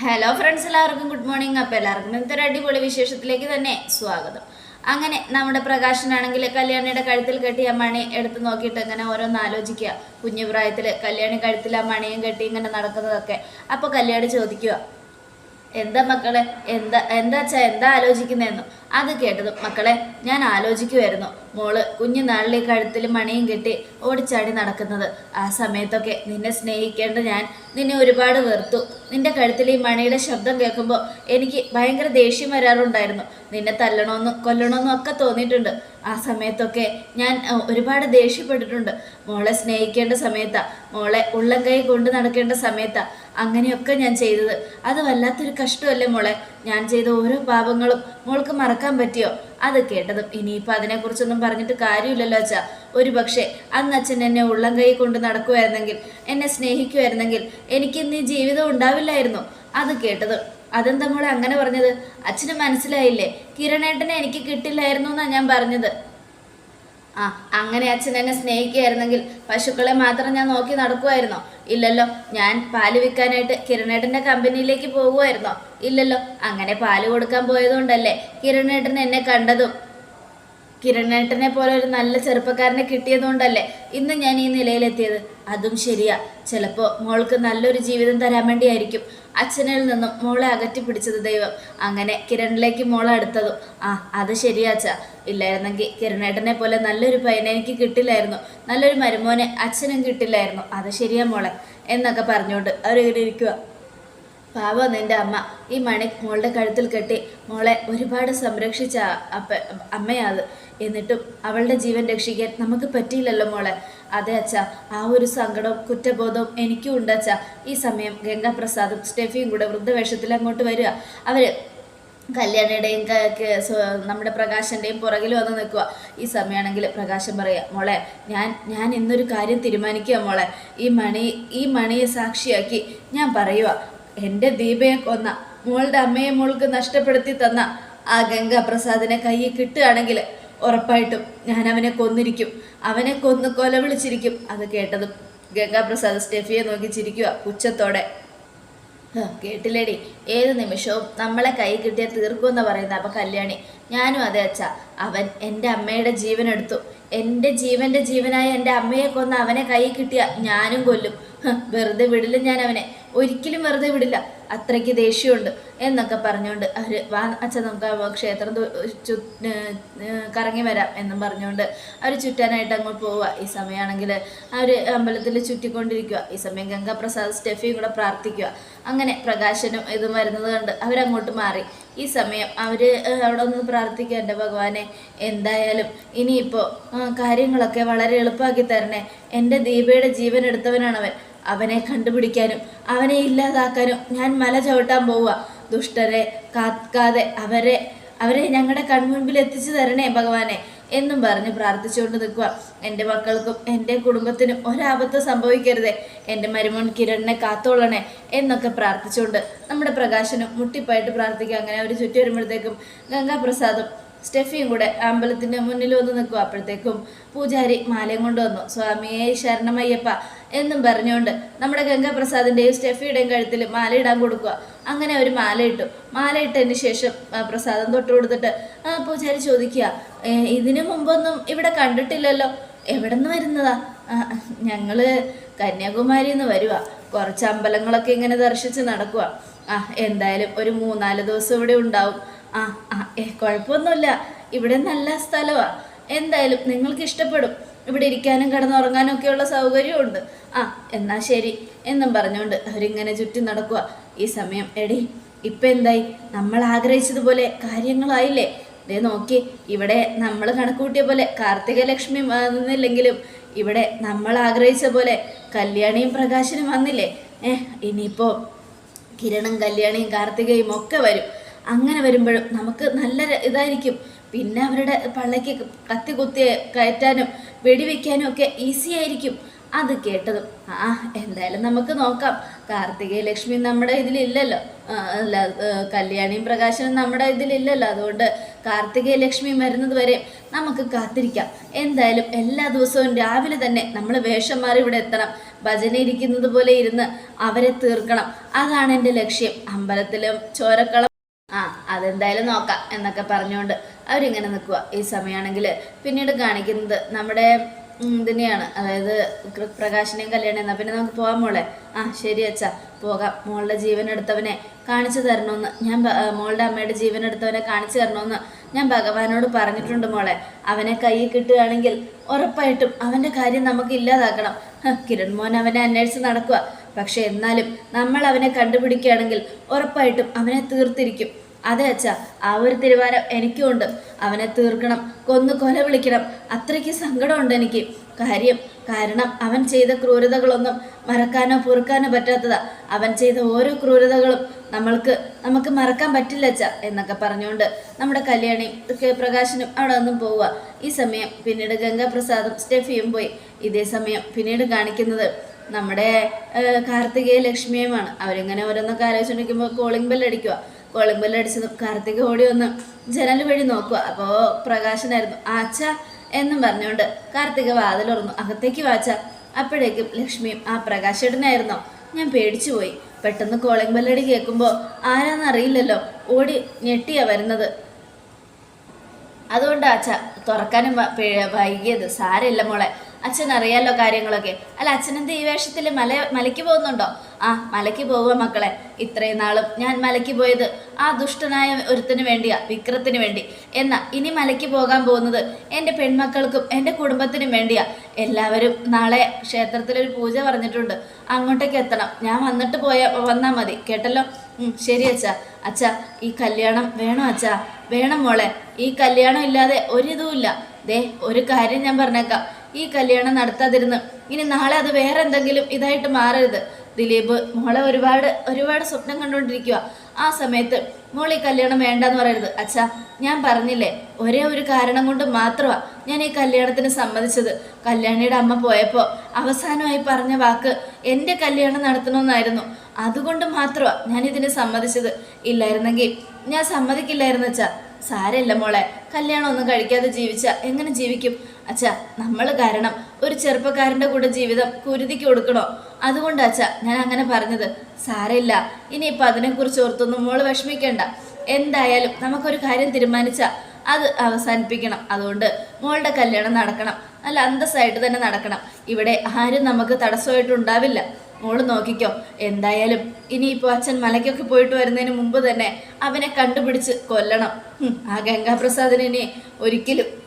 Hello friends എല്ലാവർക്കും good morning അപ്പോൾ എല്ലാവർക്കും ഇന്നത്തെ ഒരു അടിപൊളി വിശേഷത്തിലേക്ക് തന്നെ സ്വാഗതം. അങ്ങനെ നമ്മുടെ പ്രകാശനാണെങ്കിൽ കല്യാണിയുടെ കഴുത്തിൽ കെട്ടിയ മണി എടുത്ത് നോക്കിയിട്ട് ഇങ്ങനെ ഓരോന്ന് ആലോചിക്കുക. കുഞ്ഞു പ്രായത്തിൽ കല്യാണി കഴുത്തിൽ ആ മണിയും കെട്ടി ഇങ്ങനെ നടക്കുന്നതൊക്കെ. അപ്പോൾ കല്യാണി ചോദിക്കുക എന്താ മക്കളെ? എന്താ എന്താ അച്ഛാ എന്താ ആലോചിക്കുന്നതെന്നു അത് കേട്ടത് മക്കളെ ഞാൻ ആലോചിക്കുമായിരുന്നു മോൾ കുഞ്ഞു നാളിലെ കഴുത്തിൽ മണിയും കെട്ടി ഓടിച്ചാടി നടക്കുന്നത്. ആ സമയത്തൊക്കെ നിന്നെ സ്നേഹിക്കേണ്ട ഞാൻ നിന്നെ ഒരുപാട് വെറുത്തു. നിന്റെ കഴുത്തിൽ ഈ മണിയുടെ ശബ്ദം കേൾക്കുമ്പോൾ എനിക്ക് ഭയങ്കര ദേഷ്യം വരാറുണ്ടായിരുന്നു. നിന്നെ തല്ലണമെന്നും കൊല്ലണമെന്നും ഒക്കെ തോന്നിയിട്ടുണ്ട്. ആ സമയത്തൊക്കെ ഞാൻ ഒരുപാട് ദേഷ്യപ്പെട്ടിട്ടുണ്ട്. മോളെ സ്നേഹിക്കേണ്ട സമയത്താ മോളെ ഉള്ളം കൈ കൊണ്ട് നടക്കേണ്ട സമയത്താ അങ്ങനെയൊക്കെ ഞാൻ ചെയ്തത്. അത് വല്ലാത്തൊരു കഷ്ടമല്ലേ മോളെ? ഞാൻ ചെയ്ത ഓരോ പാപങ്ങളും മോൾക്ക് മറക്കാൻ പറ്റിയോ? അത് കേട്ടതും ഇനിയിപ്പോൾ അതിനെക്കുറിച്ചൊന്നും പറഞ്ഞിട്ട് കാര്യമില്ലല്ലോ അച്ഛാ. ഒരു പക്ഷേ അന്ന് അച്ഛൻ എന്നെ ഉള്ളം കൈ കൊണ്ട് നടക്കുമായിരുന്നെങ്കിൽ എന്നെ സ്നേഹിക്കുമായിരുന്നെങ്കിൽ എനിക്കിന്ന് ഈ ജീവിതം ഉണ്ടാവില്ലായിരുന്നു. അത് കേട്ടതും അതെന്താ മോളെ അങ്ങനെ പറഞ്ഞത്? അച്ഛന് മനസ്സിലായില്ലേ? കിരണേട്ടനെ എനിക്ക് കിട്ടില്ലായിരുന്നു എന്നാ ഞാൻ പറഞ്ഞത്. ആ അങ്ങനെ അച്ഛൻ എന്നെ സ്നേഹിക്കുകയായിരുന്നെങ്കിൽ പശുക്കളെ മാത്രം ഞാൻ നോക്കി നടക്കുമായിരുന്നോ? ഇല്ലല്ലോ ഞാൻ പാൽ വിൽക്കാനായിട്ട് കിരണേട്ടന്റെ കമ്പനിയിലേക്ക് പോകുമായിരുന്നോ? ഇല്ലല്ലോ അങ്ങനെ പാൽ കൊടുക്കാൻ പോയതുകൊണ്ടല്ലേ കിരണേട്ടൻ എന്നെ കണ്ടതും. കിരണേട്ടനെ പോലെ ഒരു നല്ല ചെറുപ്പക്കാരനെ കിട്ടിയതുകൊണ്ടല്ലേ ഇന്ന് ഞാൻ ഈ നിലയിലെത്തിയത്. അതും ശരിയാ. ചിലപ്പോൾ മോൾക്ക് നല്ലൊരു ജീവിതം തരാൻ വേണ്ടിയായിരിക്കും. അച്ഛനിൽ നിന്നും മോളെ അകറ്റി പിടിച്ചത് ദൈവം. അങ്ങനെ കിരണിലേക്ക് മോളെ അടുത്തതും. ആ അത് ശരിയാച്ച ഇല്ലായിരുന്നെങ്കിൽ കിരണേട്ടനെ പോലെ നല്ലൊരു പയ്യനെ എനിക്ക് കിട്ടില്ലായിരുന്നു. നല്ലൊരു മരുമോനെ അച്ഛനും കിട്ടില്ലായിരുന്നു. അത് ശരിയാ മോളെ. എന്നൊക്കെ പറഞ്ഞുകൊണ്ട് അവരിങ്ങനെ ഇരിക്കുക പാവ നിന്റെ അമ്മ. ഈ മണി മോളുടെ കഴുത്തിൽ കെട്ടി മോളെ ഒരുപാട് സംരക്ഷിച്ച അപ്പ അമ്മയാത്. എന്നിട്ടും അവളുടെ ജീവൻ രക്ഷിക്കാൻ നമുക്ക് പറ്റിയില്ലല്ലോ മോളെ. അതെ അച്ഛാ ആ ഒരു സങ്കടവും കുറ്റബോധവും എനിക്കും ഉണ്ട് അച്ഛാ. ഈ സമയം ഗംഗാപ്രസാദും സ്റ്റെഫിയും കൂടെ വൃദ്ധവേഷത്തിൽ അങ്ങോട്ട് വരിക. അവർ കല്യാണിയുടെയും നമ്മുടെ പ്രകാശന്റെയും പുറകിൽ വന്ന് നിൽക്കുക. ഈ സമയമാണെങ്കിൽ പ്രകാശം പറയുക മോളെ ഞാൻ ഞാൻ ഇന്നൊരു കാര്യം തീരുമാനിക്കുക മോളെ. ഈ മണി ഈ മണിയെ സാക്ഷിയാക്കി ഞാൻ പറയുക. എന്റെ ദീപയെ കൊന്ന മോളുടെ അമ്മയെ മോൾക്ക് നഷ്ടപ്പെടുത്തി തന്ന ആ ഗംഗാപ്രസാദിനെ കയ്യിൽ കിട്ടുകയാണെങ്കിൽ ഉറപ്പായിട്ടും ഞാൻ അവനെ കൊന്നിരിക്കും. അവനെ കൊന്ന് കൊല വിളിച്ചിരിക്കും. അത് കേട്ടതും ഗംഗാപ്രസാദ് സ്റ്റെഫിയെ നോക്കി ചിരിക്കുക പുച്ഛത്തോടെ. കേട്ടില്ലേടി? ഏത് നിമിഷവും നമ്മളെ കൈ കിട്ടിയാൽ തീർക്കുമെന്ന് പറയുന്ന അപ്പൊ കല്യാണി. ഞാനും അതെ അച്ഛ. അവൻ എന്റെ അമ്മയുടെ ജീവൻ എടുത്തു എന്റെ ജീവന്റെ ജീവനായ എന്റെ അമ്മയെ കൊന്ന് അവനെ കൈ കിട്ടിയ ഞാനും കൊല്ലും. വെറുതെ വിടില്ല ഞാൻ അവനെ ഒരിക്കലും വെറുതെ വിടില്ല. അത്രയ്ക്ക് ദേഷ്യമുണ്ട് എന്നൊക്കെ പറഞ്ഞുകൊണ്ട് അവർ വാ അച്ഛൻ നമുക്ക് ക്ഷേത്രം കറങ്ങി വരാം എന്നും പറഞ്ഞുകൊണ്ട് അവർ ചുറ്റാനായിട്ട് അങ്ങോട്ട് പോവുക. ഈ സമയമാണെങ്കിൽ അവർ അമ്പലത്തിൽ ചുറ്റിക്കൊണ്ടിരിക്കുക. ഈ സമയം ഗംഗാപ്രസാദ് സ്റ്റെഫിയും കൂടെ പ്രാർത്ഥിക്കുക. അങ്ങനെ പ്രകാശനും ഇതും വരുന്നത് കണ്ട് അവരങ്ങോട്ട് മാറി. ഈ സമയം അവർ അവിടെ ഒന്ന് പ്രാർത്ഥിക്കുക. എന്റെ ഭഗവാനെ എന്തായാലും ഇനിയിപ്പോൾ കാര്യങ്ങളൊക്കെ വളരെ എളുപ്പമാക്കി തരണേ. എന്റെ ദീപയുടെ ജീവൻ എടുത്തവനാണവൻ. അവനെ കണ്ടുപിടിക്കാനും അവനെ ഇല്ലാതാക്കാനും ഞാൻ മല ചവിട്ടാൻ പോവുക. ദുഷ്ടരെ കാക്കാതെ അവരെ അവരെ ഞങ്ങളുടെ കൺമുൻപിൽ എത്തിച്ചു തരണേ ഭഗവാനെ എന്നും പറഞ്ഞ് പ്രാർത്ഥിച്ചുകൊണ്ട് നിൽക്കുക. എന്റെ മക്കൾക്കും എന്റെ കുടുംബത്തിനും ഒരാപത്ത് സംഭവിക്കരുതേ. എന്റെ മരുമോൻ കിരണിനെ കാത്തോളണേ എന്നൊക്കെ പ്രാർത്ഥിച്ചുകൊണ്ട് നമ്മുടെ പ്രകാശനും മുട്ടിപ്പായിട്ട് പ്രാർത്ഥിക്കുക. അങ്ങനെ അവർ ചുറ്റി വരുമ്പോഴത്തേക്കും ഗംഗാപ്രസാദും സ്റ്റെഫിയും കൂടെ അമ്പലത്തിന്റെ മുന്നിൽ വന്ന് നിൽക്കും. അപ്പോഴത്തേക്കും പൂജാരി മാലയും കൊണ്ടുവന്നു സ്വാമിയെ ശരണമയ്യപ്പ എന്നും പറഞ്ഞുകൊണ്ട് നമ്മുടെ ഗംഗാപ്രസാദിന്റെയും സ്റ്റെഫിയുടെയും കഴുത്തിൽ മാല ഇടാൻ കൊടുക്കുക. അങ്ങനെ അവർ മാല ഇട്ടു. മാല ഇട്ടതിന് ശേഷം പ്രസാദം തൊട്ട് കൊടുത്തിട്ട് പൂജാരി ചോദിക്കുക ഇതിനു മുമ്പൊന്നും ഇവിടെ കണ്ടിട്ടില്ലല്ലോ? എവിടെ നിന്ന് വരുന്നതാ? ഞങ്ങൾ ഞങ്ങൾ കന്യാകുമാരിയിൽ നിന്ന് വരുക കുറച്ച് അമ്പലങ്ങളൊക്കെ ഇങ്ങനെ ദർശിച്ച് നടക്കുക ആ എന്തായാലും ഒരു മൂന്നാൽ ദിവസം ഇവിടെ ഉണ്ടാവും. ആ ആ കുഴപ്പമൊന്നുമില്ല. ഇവിടെ നല്ല സ്ഥലമാണ് എന്തായാലും നിങ്ങൾക്ക് ഇഷ്ടപ്പെടും. ഇവിടെ ഇരിക്കാനും കിടന്നുറങ്ങാനും ഒക്കെയുള്ള സൗകര്യമുണ്ട് ആ എന്നാ ശരി. എന്നും പറഞ്ഞുകൊണ്ട് അവരിങ്ങനെ ചുറ്റി നടക്കുക ഈ സമയം എടി ഇപ്പം എന്തായി? നമ്മൾ ആഗ്രഹിച്ചതുപോലെ കാര്യങ്ങളായില്ലേ? ദേ നോക്കി ഇവിടെ നമ്മൾ കണക്കൂട്ടിയ പോലെ കാർത്തിക ലക്ഷ്മി വന്നില്ലെങ്കിലും ഇവിടെ നമ്മൾ ആഗ്രഹിച്ച പോലെ കല്യാണിയും പ്രകാശനും വന്നില്ലേ? ഏഹ് ഇനിയിപ്പോൾ കിരണും കല്യാണിയും കാർത്തികയും ഒക്കെ വരും. അങ്ങനെ വരുമ്പോഴും നമുക്ക് നല്ല ഇതായിരിക്കും. പിന്നെ അവരുടെ പള്ളയ്ക്ക് കത്തി കുത്തി കയറ്റാനും വെടിവെക്കാനും ഒക്കെ ഈസി ആയിരിക്കും. അത് കേട്ടതും ആ എന്തായാലും നമുക്ക് നോക്കാം. കാർത്തികേ ലക്ഷ്മി നമ്മുടെ ഇതിലില്ലല്ലോ. അല്ല കല്യാണിയും പ്രകാശനും നമ്മുടെ ഇതിലില്ലല്ലോ. അതുകൊണ്ട് കാർത്തികേ ലക്ഷ്മി വരുന്നത് വരെ നമുക്ക് കാത്തിരിക്കാം. എന്തായാലും എല്ലാ ദിവസവും രാവിലെ തന്നെ നമ്മൾ വേഷം മാറി ഇവിടെ എത്തണം. ഭജന ഇരിക്കുന്നത് പോലെ ഇരുന്ന് അവരെ തീർക്കണം. അതാണ് എന്റെ ലക്ഷ്യം. അമ്പലത്തിലും ചോരക്കളം ആ അതെന്തായാലും നോക്കാം എന്നൊക്കെ പറഞ്ഞുകൊണ്ട് അവരിങ്ങനെ നിൽക്കുക ഈ സമയമാണെങ്കിൽ പിന്നീട് കാണിക്കുന്നത് നമ്മുടെ ഇതിനെയാണ് അതായത് പ്രകാശിനെയും കല്യാണം എന്നാൽ പിന്നെ നമുക്ക് പോകാം മോളെ. ആ ശരി അച്ഛാ. പോകാം. മോളുടെ ജീവൻ എടുത്തവനെ കാണിച്ചു തരണമെന്ന്. ഞാൻ മോളുടെ അമ്മയുടെ ജീവൻ എടുത്തവനെ കാണിച്ചു തരണമെന്ന് ഞാൻ ഭഗവാനോട് പറഞ്ഞിട്ടുണ്ട് മോളെ. അവനെ കയ്യിൽ കിട്ടുകയാണെങ്കിൽ ഉറപ്പായിട്ടും അവന്റെ കാര്യം നമുക്ക് ഇല്ലാതാക്കണം. കിരൺ മോൻ അവനെ അന്വേഷിച്ച് നടക്കുക പക്ഷെ എന്നാലും നമ്മൾ അവനെ കണ്ടുപിടിക്കുകയാണെങ്കിൽ ഉറപ്പായിട്ടും അവനെ തീർത്തിരിക്കും. അതെ അച്ഛ ആ ഒരു തിരുവാരം എനിക്കും ഉണ്ട്. അവനെ തീർക്കണം കൊന്നു കൊല വിളിക്കണം. അത്രയ്ക്ക് സങ്കടമുണ്ട് എനിക്ക്. കാര്യം കാരണം അവൻ ചെയ്ത ക്രൂരതകളൊന്നും മറക്കാനോ പൊറുക്കാനോ പറ്റാത്തതാ. അവൻ ചെയ്ത ഓരോ ക്രൂരതകളും നമ്മൾക്ക് നമുക്ക് മറക്കാൻ പറ്റില്ല അച്ഛ എന്നൊക്കെ പറഞ്ഞുകൊണ്ട് നമ്മുടെ കല്യാണി കെ പ്രകാശനും അവിടെ നിന്നും പോവുക ഈ സമയം പിന്നീട് ഗംഗാപ്രസാദും സ്റ്റെഫിയും പോയി. ഇതേ സമയം പിന്നീട് കാണിക്കുന്നത് നമ്മുടെ കാർത്തികേയ ലക്ഷ്മിയുമാണ്. അവരിങ്ങനെ ഓരോന്നൊക്കെ ആലോചിച്ചുകൊണ്ടിരിക്കുമ്പോൾ കോളിംഗ് ബെൽ കോളിംഗ് കാർത്തിക ഓടി വന്ന് ജനൽ വഴി നോക്കുക. അപ്പോൾ പ്രകാശനായിരുന്നു. ആച്ച എന്നും പറഞ്ഞുകൊണ്ട് കാർത്തിക വാതിലുറന്നു അകത്തേക്ക് വാച്ച. അപ്പോഴേക്കും ലക്ഷ്മിയും ആ പ്രകാശേട്ടനായിരുന്നോ? ഞാൻ പേടിച്ചു പോയി. പെട്ടെന്ന് കോളിംഗ് ബെല്ലടി കേൾക്കുമ്പോൾ ആരാന്നറിയില്ലല്ലോ ഓടി ഞെട്ടിയാ വരുന്നത്. അതുകൊണ്ട് അച്ഛ തുറക്കാനും വൈകിയത് സാരമില്ല മോളെ. അച്ഛൻ അറിയാലോ കാര്യങ്ങളൊക്കെ? അല്ല അച്ഛനെന്ത് ഈ വേഷത്തിൽ മല മലയ്ക്ക് പോകുന്നുണ്ടോ? ആ മലയ്ക്ക് പോവുക മക്കളെ. ഇത്രയും നാളും ഞാൻ മലയ്ക്ക് പോയത് ആ ദുഷ്ടനായ ഒരുത്തിന് വേണ്ടിയാ വിക്രത്തിന് വേണ്ടി. എന്നാ ഇനി മലയ്ക്ക് പോകാൻ പോകുന്നത് എന്റെ പെൺമക്കൾക്കും എന്റെ കുടുംബത്തിനും വേണ്ടിയാ. എല്ലാവരും നാളെ ക്ഷേത്രത്തിലൊരു പൂജ പറഞ്ഞിട്ടുണ്ട്. അങ്ങോട്ടേക്ക് എത്തണം. ഞാൻ വന്നിട്ട് പോയ വന്നാൽ മതി. കേട്ടല്ലോ? ശരി അച്ഛാ. അച്ഛാ ഈ കല്യാണം വേണോ അച്ഛാ? വേണം മോളെ. ഈ കല്യാണം ഇല്ലാതെ ഒരിതുമില്ല ദേ ഒരു കാര്യം ഞാൻ പറഞ്ഞേക്കാം. ഈ കല്യാണം നടത്താതിരുന്ന്. ഇനി നാളെ അത് വേറെ എന്തെങ്കിലും ഇതായിട്ട് മാറരുത്. ദിലീപ് മോളെ ഒരുപാട് ഒരുപാട് സ്വപ്നം കണ്ടുകൊണ്ടിരിക്കുക ആ സമയത്ത് മോൾ ഈ കല്യാണം വേണ്ടെന്ന് പറയരുത്. അച്ഛാ ഞാൻ പറഞ്ഞില്ലേ ഒരേ ഒരു കാരണം കൊണ്ട് മാത്രമാണ് ഞാൻ ഈ കല്യാണത്തിന് സമ്മതിച്ചത്. കല്യാണിയുടെ അമ്മ പോയപ്പോൾ അവസാനമായി പറഞ്ഞ വാക്ക് എന്റെ കല്യാണം നടത്തണമെന്നായിരുന്നു. അതുകൊണ്ട് മാത്രമാണ് ഞാൻ ഇതിന് സമ്മതിച്ചത്. ഇല്ലായിരുന്നെങ്കിൽ ഞാൻ സമ്മതിക്കില്ലായിരുന്നു അച്ഛാ. സാരമില്ല മോളെ. കല്യാണം ഒന്നും കഴിക്കാതെ ജീവിച്ച എങ്ങനെ ജീവിക്കും? അച്ഛാ നമ്മൾ കാരണം ഒരു ചെറുപ്പക്കാരന്റെ കൂടെ ജീവിതം കുരുതിക്ക് കൊടുക്കണോ? അതുകൊണ്ട് അച്ഛാ ഞാൻ അങ്ങനെ പറഞ്ഞത്. സാരമില്ല. ഇനിയിപ്പോൾ അതിനെക്കുറിച്ച് ഓർത്തൊന്നും മോൾ വിഷമിക്കേണ്ട. എന്തായാലും നമുക്കൊരു കാര്യം തീരുമാനിച്ചാൽ അത് അവസാനിപ്പിക്കണം. അതുകൊണ്ട് മോളുടെ കല്യാണം നടക്കണം. നല്ല അന്തസ്സായിട്ട് തന്നെ നടക്കണം. ഇവിടെ ആരും നമുക്ക് തടസ്സമായിട്ടുണ്ടാവില്ല. മോൾ നോക്കിക്കോ. എന്തായാലും ഇനിയിപ്പോൾ അച്ഛൻ മലയ്ക്കൊക്കെ പോയിട്ട് വരുന്നതിന് മുമ്പ് തന്നെ അവനെ കണ്ടുപിടിച്ച് കൊല്ലണം. ആ ഗംഗാപ്രസാദിനെ ഒരിക്കലും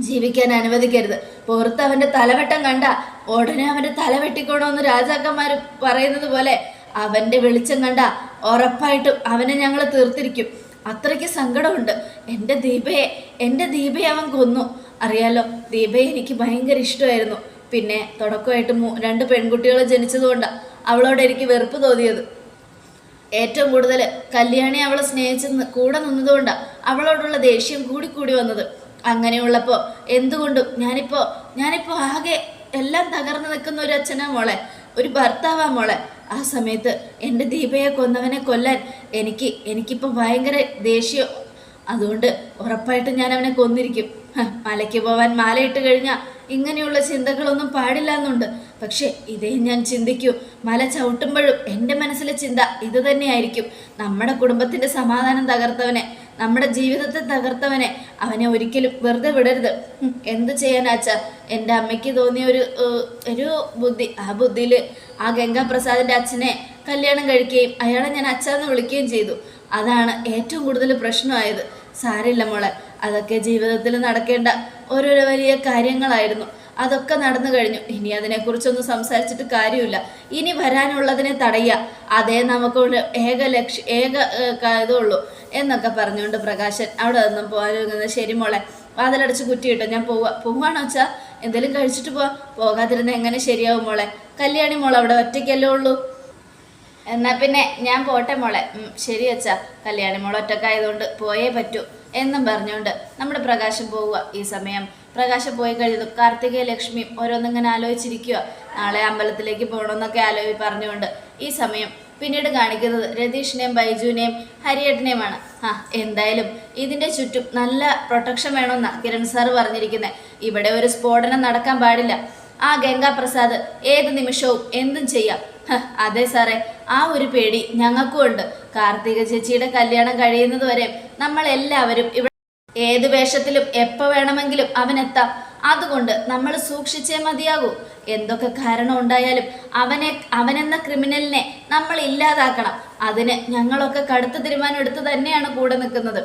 ജീവിക്കാൻ അനുവദിക്കരുത്. പുറത്ത് അവന്റെ തലവെട്ടം കണ്ട ഉടനെ അവന്റെ തല വെട്ടിക്കോണമെന്ന് രാജാക്കന്മാർ പറയുന്നത് പോലെ അവന്റെ വെളിച്ചം കണ്ട ഉറപ്പായിട്ടും അവനെ ഞങ്ങൾ തീർത്തിരിക്കും. അത്രയ്ക്ക് സങ്കടമുണ്ട്. എന്റെ ദീപയെ എന്റെ ദീപയെ അവൻ കൊന്നു. അറിയാലോ ദീപയെ എനിക്ക് ഭയങ്കര ഇഷ്ടമായിരുന്നു. പിന്നെ തുടക്കമായിട്ട് രണ്ട് പെൺകുട്ടികളെ ജനിച്ചതുകൊണ്ടാണ് അവളോട് എനിക്ക് വെറുപ്പ് തോന്നിയത്. ഏറ്റവും കൂടുതൽ കല്യാണി അവളെ സ്നേഹിച്ച് കൂടെ നിന്നതുകൊണ്ടാണ് അവളോടുള്ള ദേഷ്യം കൂടി കൂടി വന്നത്. അങ്ങനെയുള്ളപ്പോൾ എന്തുകൊണ്ടും ഞാനിപ്പോൾ ഞാനിപ്പോൾ ആകെ എല്ലാം തകർന്നു നിൽക്കുന്ന ഒരു അച്ഛനാ മോളെ ഒരു ഭർത്താവാ മോളെ. ആ സമയത്ത് എന്റെ ദീപയെ കൊന്നവനെ കൊല്ലാൻ എനിക്ക് എനിക്കിപ്പോൾ ഭയങ്കര ദേഷ്യം. അതുകൊണ്ട് ഉറപ്പായിട്ടും ഞാൻ അവനെ കൊന്നിരിക്കും മലയ്ക്ക് പോവാൻ മാലയിട്ട് കഴിഞ്ഞാൽ ഇങ്ങനെയുള്ള ചിന്തകളൊന്നും പാടില്ല എന്നുണ്ട്. പക്ഷേ ഇതേ ഞാൻ ചിന്തിക്കൂ. മല ചവിട്ടുമ്പോഴും എന്റെ മനസ്സിലെ ചിന്ത ഇത് തന്നെയായിരിക്കും. നമ്മുടെ കുടുംബത്തിന്റെ സമാധാനം തകർത്തവനെ നമ്മുടെ ജീവിതത്തെ തകർത്തവനെ അവനെ ഒരിക്കലും വെറുതെ വിടരുത്. എന്ത് ചെയ്യാനാച്ച എന്റെ അമ്മയ്ക്ക് തോന്നിയ ഒരു ഒരു ബുദ്ധി ആ ബുദ്ധിയിൽ ആ ഗംഗാപ്രസാദിന്റെ അച്ഛനെ കല്യാണം കഴിക്കുകയും അയാളെ ഞാൻ അച്ഛന്ന് വിളിക്കുകയും ചെയ്തു. അതാണ് ഏറ്റവും കൂടുതൽ പ്രശ്നമായത്. സാരില്ല മോളെ. അതൊക്കെ ജീവിതത്തിൽ നടക്കേണ്ട ഓരോരോ വലിയ കാര്യങ്ങളായിരുന്നു. അതൊക്കെ നടന്നു കഴിഞ്ഞു. ഇനി അതിനെക്കുറിച്ചൊന്നും സംസാരിച്ചിട്ട് കാര്യമില്ല. ഇനി വരാനുള്ളതിനെ തടയുക. അതേ നമുക്കുള്ള ഏക ലക്ഷ്യ ഏക ഇതുള്ളൂ എന്നൊക്കെ പറഞ്ഞുകൊണ്ട് പ്രകാശൻ അവിടെ നിന്നും പോകാൻ ശരി മോളെ. വാതിലടച്ച് കുറ്റിയിട്ടോ ഞാൻ പോവാ പോവാണോ വെച്ചാൽ എന്തെങ്കിലും കഴിച്ചിട്ട് പോവാ. പോകാതിരുന്ന എങ്ങനെ ശരിയാവും മോളെ? കല്യാണി മോളെ അവിടെ ഒറ്റയ്ക്കല്ലേ ഉള്ളൂ? എന്നാ പിന്നെ ഞാൻ പോട്ടെ മോളെ. ശരി അച്ഛാ. കല്യാണി മോൾ ഒറ്റക്കായതുകൊണ്ട് പോയേ പറ്റൂ എന്നും പറഞ്ഞുകൊണ്ട് നമ്മുടെ പ്രകാശം പോവുക. ഈ സമയം പ്രകാശം പോയി കഴിഞ്ഞതും കാർത്തികയും ലക്ഷ്മിയും ഓരോന്നിങ്ങനെ ആലോചിച്ചിരിക്കുക നാളെ അമ്പലത്തിലേക്ക് പോകണമെന്നൊക്കെ ആലോചി പറഞ്ഞുകൊണ്ട് ഈ സമയം പിന്നീട് കാണിക്കുന്നത് രതീഷിനെയും ബൈജുവിനെയും ഹരിയേട്ടനെയുമാണ്. ആ എന്തായാലും ഇതിന്റെ ചുറ്റും നല്ല പ്രൊട്ടക്ഷൻ വേണമെന്നാണ് കിരൺ സാർ പറഞ്ഞിരിക്കുന്നത് ഇവിടെ ഒരു സ്ഫോടനം നടക്കാൻ പാടില്ല. ആ ഗംഗാപ്രസാദ് ഏത് നിമിഷവും എന്തും ചെയ്യാം. അതെ സാറേ. ആ ഒരു പേടി ഞങ്ങൾക്കും ഉണ്ട്. കാർത്തിക ചേച്ചിയുടെ കല്യാണം കഴിയുന്നത് വരെ നമ്മൾ എല്ലാവരും ഇവിടെ ഏത് വേഷത്തിലും എപ്പോ വേണമെങ്കിലും അവനെത്താം. അതുകൊണ്ട് നമ്മൾ സൂക്ഷിച്ചേ മതിയാകൂ. എന്തൊക്കെ കാരണം ഉണ്ടായാലും അവനെ അവനെന്ന ക്രിമിനലിനെ നമ്മൾ ഇല്ലാതാക്കണം. അതിന് ഞങ്ങളൊക്കെ കടുത്ത തീരുമാനം എടുത്ത് തന്നെയാണ് കൂടെ നിൽക്കുന്നത്.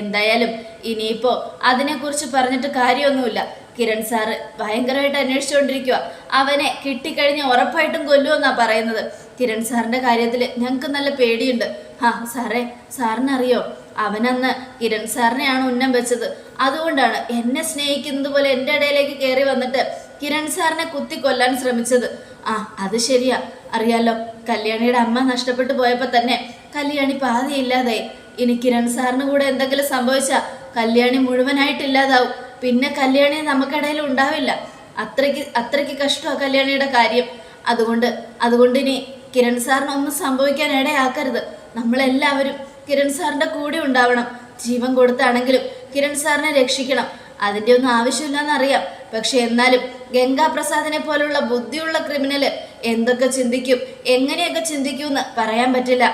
എന്തായാലും ഇനിയിപ്പോ അതിനെക്കുറിച്ച് പറഞ്ഞിട്ട് കാര്യമൊന്നുമില്ല. കിരൺ സാറ് ഭയങ്കരമായിട്ട് അന്വേഷിച്ചുകൊണ്ടിരിക്കുക അവനെ കിട്ടിക്കഴിഞ്ഞ് ഉറപ്പായിട്ടും കൊല്ലുമെന്നാ പറയുന്നത്. കിരൺ സാറിന്റെ കാര്യത്തിൽ ഞങ്ങൾക്ക് നല്ല പേടിയുണ്ട്. ആ സാറേ സാറിനറിയോ? അവനന്ന് കിരൺ സാറിനെയാണ് ഉന്നം വെച്ചത്. അതുകൊണ്ടാണ് എന്നെ സ്നേഹിക്കുന്നത് പോലെ എന്റെ ഇടയിലേക്ക് കയറി വന്നിട്ട് കിരൺ സാറിനെ കുത്തി കൊല്ലാൻ ശ്രമിച്ചത്. ആ അത് ശരിയാ. അറിയാലോ കല്യാണിയുടെ അമ്മ നഷ്ടപ്പെട്ടു പോയപ്പോൾ തന്നെ കല്യാണി പാതിയില്ലാതായി. ഇനി കിരൺ സാറിന് കൂടെ എന്തെങ്കിലും സംഭവിച്ചാ കല്യാണി മുഴുവനായിട്ട് ഇല്ലാതാവും പിന്നെ കല്യാണി നമുക്കിടയിൽ ഉണ്ടാവില്ല. അത്രയ്ക്ക് അത്രയ്ക്ക് കഷ്ടമാണ് കല്യാണിയുടെ കാര്യം. അതുകൊണ്ട് അതുകൊണ്ട് ഇനി കിരൺ സാറിന് ഒന്നും സംഭവിക്കാൻ ഇടയാക്കരുത്. നമ്മളെല്ലാവരും കിരൺ സാറിന്റെ കൂടെ ഉണ്ടാവണം. ജീവൻ കൊടുത്താണെങ്കിലും കിരൺ സാറിനെ രക്ഷിക്കണം. അതിന്റെ ഒന്നും ആവശ്യമില്ലെന്നറിയാം പക്ഷെ എന്നാലും ഗംഗാപ്രസാദിനെ പോലുള്ള ബുദ്ധിയുള്ള ക്രിമിനൽ എന്തൊക്കെ ചിന്തിക്കും എങ്ങനെയൊക്കെ ചിന്തിക്കുമെന്ന് പറയാൻ പറ്റില്ല.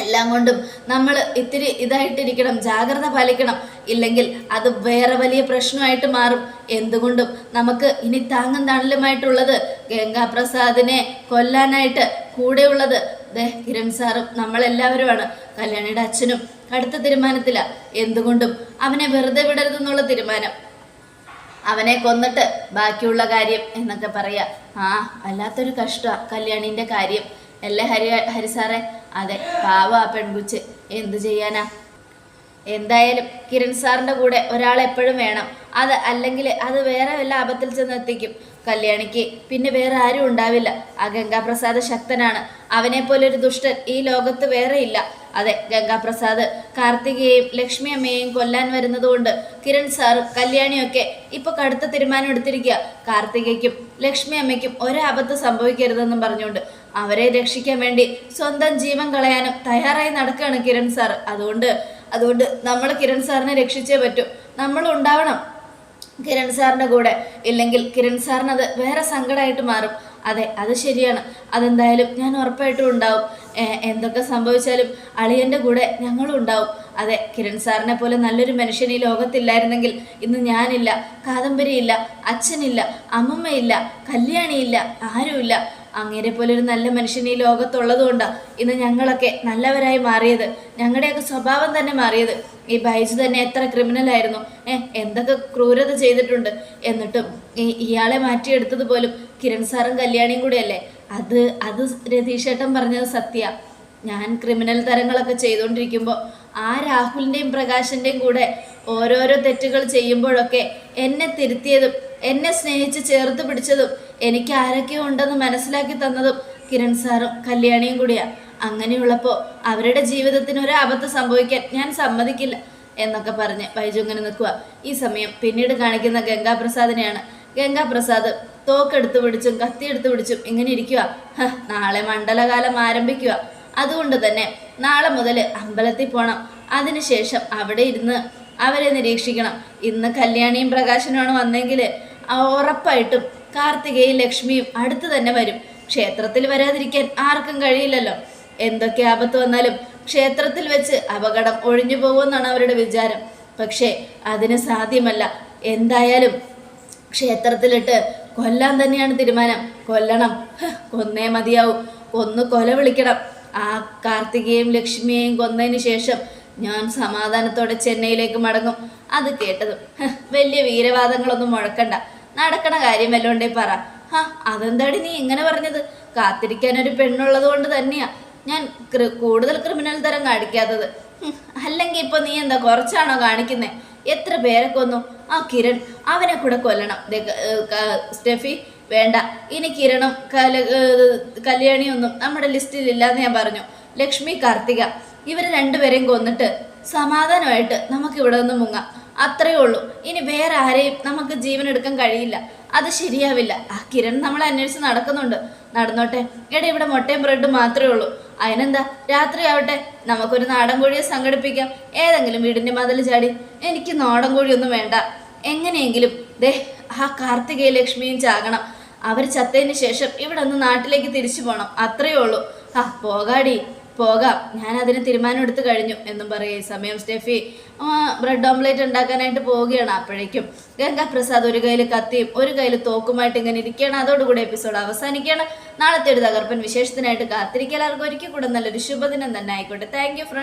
എല്ലാം കൊണ്ടും നമ്മൾ ഇത്തിരി ഇതായിട്ടിരിക്കണം ജാഗ്രത പാലിക്കണം. ഇല്ലെങ്കിൽ അത് വേറെ വലിയ പ്രശ്നമായിട്ട് മാറും. എന്തുകൊണ്ടും നമുക്ക് ഇനി താങ്ങും തണലുമായിട്ടുള്ളത് ഗംഗാപ്രസാദിനെ കൊല്ലാനായിട്ട് കൂടെയുള്ളത് ദേ കിരൺ സാറും നമ്മളെല്ലാവരുമാണ്. കല്യാണിയുടെ അച്ഛനും അടുത്ത തീരുമാനത്തില. എന്തുകൊണ്ടും അവനെ വെറുതെ വിടരുതെന്നുള്ള തീരുമാനം. അവനെ കൊന്നിട്ട് ബാക്കിയുള്ള കാര്യം എന്നൊക്കെ പറയാ. ആ വല്ലാത്തൊരു കഷ്ട കല്യാണിന്റെ കാര്യം. അല്ലേ ഹരി ഹരി സാറേ? അതെ പാവ ആ പെൺകുച്ച്. എന്തു ചെയ്യാനാ? എന്തായാലും കിരൺ സാറിന്റെ കൂടെ ഒരാൾ എപ്പോഴും വേണം. അത് അല്ലെങ്കിൽ അത് വേറെ വല്ല ആപത്തിൽ ചെന്ന് എത്തിക്കും കല്യാണിക്ക്. പിന്നെ വേറെ ആരും ഉണ്ടാവില്ല. ആ ഗംഗാപ്രസാദ് ശക്തനാണ്. അവനെ ഒരു ദുഷ്ടൻ ഈ ലോകത്ത് വേറെ ഇല്ല. അതെ ഗംഗാപ്രസാദ്. കാർത്തികയെയും ലക്ഷ്മി അമ്മയെയും കൊല്ലാൻ വരുന്നതുകൊണ്ട് കിരൺ സാറും കല്യാണിയൊക്കെ ഇപ്പൊ കടുത്ത തീരുമാനം എടുത്തിരിക്കുക. കാർത്തികയ്ക്കും ലക്ഷ്മി അമ്മയ്ക്കും ഒരബദ്ധം സംഭവിക്കരുതെന്നും പറഞ്ഞുകൊണ്ട് അവരെ രക്ഷിക്കാൻ വേണ്ടി സ്വന്തം ജീവൻ കളയാനും തയ്യാറായി നടക്കുകയാണ് കിരൺ സാർ. അതുകൊണ്ട് അതുകൊണ്ട് നമ്മൾ കിരൺ സാറിനെ രക്ഷിച്ചേ പറ്റൂ. നമ്മൾ ഉണ്ടാവണം കിരൺ സാറിന്റെ കൂടെ. ഇല്ലെങ്കിൽ കിരൺ സാറിന് അത് വേറെ സങ്കടമായിട്ട് മാറും. അതെ അത് ശരിയാണ്. അതെന്തായാലും ഞാൻ ഉറപ്പായിട്ടും ഉണ്ടാവും. എന്തൊക്കെ സംഭവിച്ചാലും അളിയന്റെ കൂടെ ഞങ്ങളും ഉണ്ടാവും. അതെ കിരൺ സാറിനെ പോലെ നല്ലൊരു മനുഷ്യൻ ഈ ലോകത്തില്ലായിരുന്നെങ്കിൽ ഇന്ന് ഞാനില്ല കാദംബരിയില്ല അച്ഛനില്ല അമ്മമ്മയില്ല കല്യാണിയില്ല ആരുമില്ല. അങ്ങേരെ പോലെ ഒരു നല്ല മനുഷ്യൻ ഈ ലോകത്തുള്ളതുകൊണ്ടാണ് ഇന്ന് ഞങ്ങളൊക്കെ നല്ലവരായി മാറിയത്. ഞങ്ങളുടെയൊക്കെ സ്വഭാവം തന്നെ മാറിയത്. ഈ ബൈജു തന്നെ എത്ര ക്രിമിനൽ ആയിരുന്നു. ഏ എന്തൊക്കെ ക്രൂരത ചെയ്തിട്ടുണ്ട്. എന്നിട്ടും ഈ ഇയാളെ മാറ്റിയെടുത്തത് പോലും കിരൺ സാറും കല്യാണിയും കൂടെയല്ലേ? അത് അത് രതീഷേട്ടൻ പറഞ്ഞത് സത്യ. ഞാൻ ക്രിമിനൽ തരങ്ങളൊക്കെ ചെയ്തുകൊണ്ടിരിക്കുമ്പോൾ ആ രാഹുലിന്റെയും പ്രകാശിന്റെയും കൂടെ ഓരോരോ തെറ്റുകൾ ചെയ്യുമ്പോഴൊക്കെ എന്നെ തിരുത്തിയതും എന്നെ സ്നേഹിച്ച് ചേർത്ത് പിടിച്ചതും എനിക്ക് ആരൊക്കെ ഉണ്ടെന്ന് മനസ്സിലാക്കി തന്നതും കിരൺ സാറും കല്യാണിയും കൂടിയാ. അങ്ങനെയുള്ളപ്പോൾ അവരുടെ ജീവിതത്തിന് ഒരു അബദ്ധം സംഭവിക്കാൻ ഞാൻ സമ്മതിക്കില്ല എന്നൊക്കെ പറഞ്ഞ് ബൈജു ഇങ്ങനെ നിൽക്കുക ഈ സമയം പിന്നീട് കാണിക്കുന്ന ഗംഗാപ്രസാദിനെയാണ്. ഗംഗാപ്രസാദ് തോക്കെടുത്ത് പിടിച്ചും കത്തിയെടുത്ത് പിടിച്ചും ഇങ്ങനെ ഇരിക്കുക നാളെ മണ്ഡലകാലം ആരംഭിക്കുക അതുകൊണ്ട് തന്നെ നാളെ മുതൽ അമ്പലത്തിൽ പോകണം അതിനുശേഷം അവിടെ ഇരുന്ന് അവരെ നിരീക്ഷിക്കണം. ഇന്ന് കല്യാണിയും പ്രകാശനുമാണ് വന്നെങ്കിൽ ഉറപ്പായിട്ടും കാർത്തികയും ലക്ഷ്മിയും അടുത്തു തന്നെ വരും. ക്ഷേത്രത്തിൽ വരാതിരിക്കാൻ ആർക്കും കഴിയില്ലല്ലോ. എന്തൊക്കെ ആപത്ത് വന്നാലും ക്ഷേത്രത്തിൽ വെച്ച് അപകടം ഒഴിഞ്ഞു പോകുമെന്നാണ് അവരുടെ വിചാരം. പക്ഷേ അതിന് സാധ്യമല്ല. എന്തായാലും ക്ഷേത്രത്തിലിട്ട് കൊല്ലാൻ തന്നെയാണ് തീരുമാനം. കൊല്ലണം. കൊന്നേ മതിയാവും. ഒന്ന് കൊല വിളിക്കണം. ആ കാർത്തികയും ലക്ഷ്മിയെയും കൊന്നതിന് ശേഷം ഞാൻ സമാധാനത്തോടെ ചെന്നൈയിലേക്ക് മടങ്ങും. അത് കേട്ടതും. വലിയ വീരവാദങ്ങളൊന്നും മുഴക്കണ്ട. നടക്കണ കാര്യം വല്ലോണ്ടേ പറ. ഹാ അതെന്താടി നീ ഇങ്ങനെ പറഞ്ഞത്? കാത്തിരിക്കാൻ ഒരു പെണ്ണുള്ളത് കൊണ്ട് തന്നെയാ ഞാൻ കൂടുതൽ ക്രിമിനൽ തരം കാണിക്കാത്തത്. അല്ലെങ്കിൽ ഇപ്പൊ നീ എന്താ കുറച്ചാണോ കാണിക്കുന്നേ? എത്ര പേരെ കൊന്നു? ആ കിരൺ അവനെ കൂടെ കൊല്ലണം. സ്റ്റെഫി വേണ്ട. ഇനി കിരണും കല കല്യാണിയൊന്നും നമ്മുടെ ലിസ്റ്റിൽ ഇല്ലാന്ന് ഞാൻ പറഞ്ഞു. ലക്ഷ്മി കാർത്തിക ഇവർ രണ്ടുപേരെയും കൊന്നിട്ട് സമാധാനമായിട്ട് നമുക്കിവിടെ ഒന്ന് മുങ്ങാം. അത്രയേ ഉള്ളൂ. ഇനി വേറെ ആരെയും നമുക്ക് ജീവൻ എടുക്കാൻ കഴിയില്ല. അത് ശരിയാവില്ല. ആ കിരൺ നമ്മളെ അന്വേഷിച്ച് നടക്കുന്നുണ്ട്. നടന്നോട്ടെ. എടാ ഇവിടെ മുട്ടയും ബ്രെഡും മാത്രമേ ഉള്ളൂ. അതിനെന്താ? രാത്രി ആവട്ടെ. നമുക്കൊരു നാടൻ കോഴിയെ സംഘടിപ്പിക്കാം. ഏതെങ്കിലും വീടിന്റെ മതിൽ ചാടി. എനിക്ക് നാടൻ കോഴിയൊന്നും വേണ്ട. എങ്ങനെയെങ്കിലും ദേ ആ കാർത്തികയ ലക്ഷ്മിയും ചാകണം. അവർ ചത്തതിന് ശേഷം ഇവിടെ ഒന്ന് നാട്ടിലേക്ക് തിരിച്ചു പോകണം അത്രയേ ഉള്ളൂ. ആ പോകാടി. പോകാം. ഞാൻ അതിന് തീരുമാനം എടുത്തു കഴിഞ്ഞു എന്നും പറയേ. സമയം സ്റ്റെഫി ബ്രെഡ് ഓംലേറ്റ് ഉണ്ടാക്കാനായിട്ട് പോവുകയാണ് അപ്പോഴേക്കും. ഗംഗാപ്രസാദ് ഒരു കയ്യിൽ കത്തിയും ഒരു കയ്യിൽ തോക്കുമായിട്ട് ഇങ്ങനെ ഇരിക്കുകയാണ്. അതോടുകൂടി എപ്പിസോഡ് അവസാനിക്കുകയാണ്. നാളത്തെ ഒരു തകർപ്പൻ വിശേഷത്തിനായിട്ട് കാത്തിരിക്കുക. എല്ലാവർക്കും ഒരിക്കൽ കൂടെ നല്ലൊരു ശുഭദിനം തന്നെ ആയിക്കോട്ടെ. Thank you front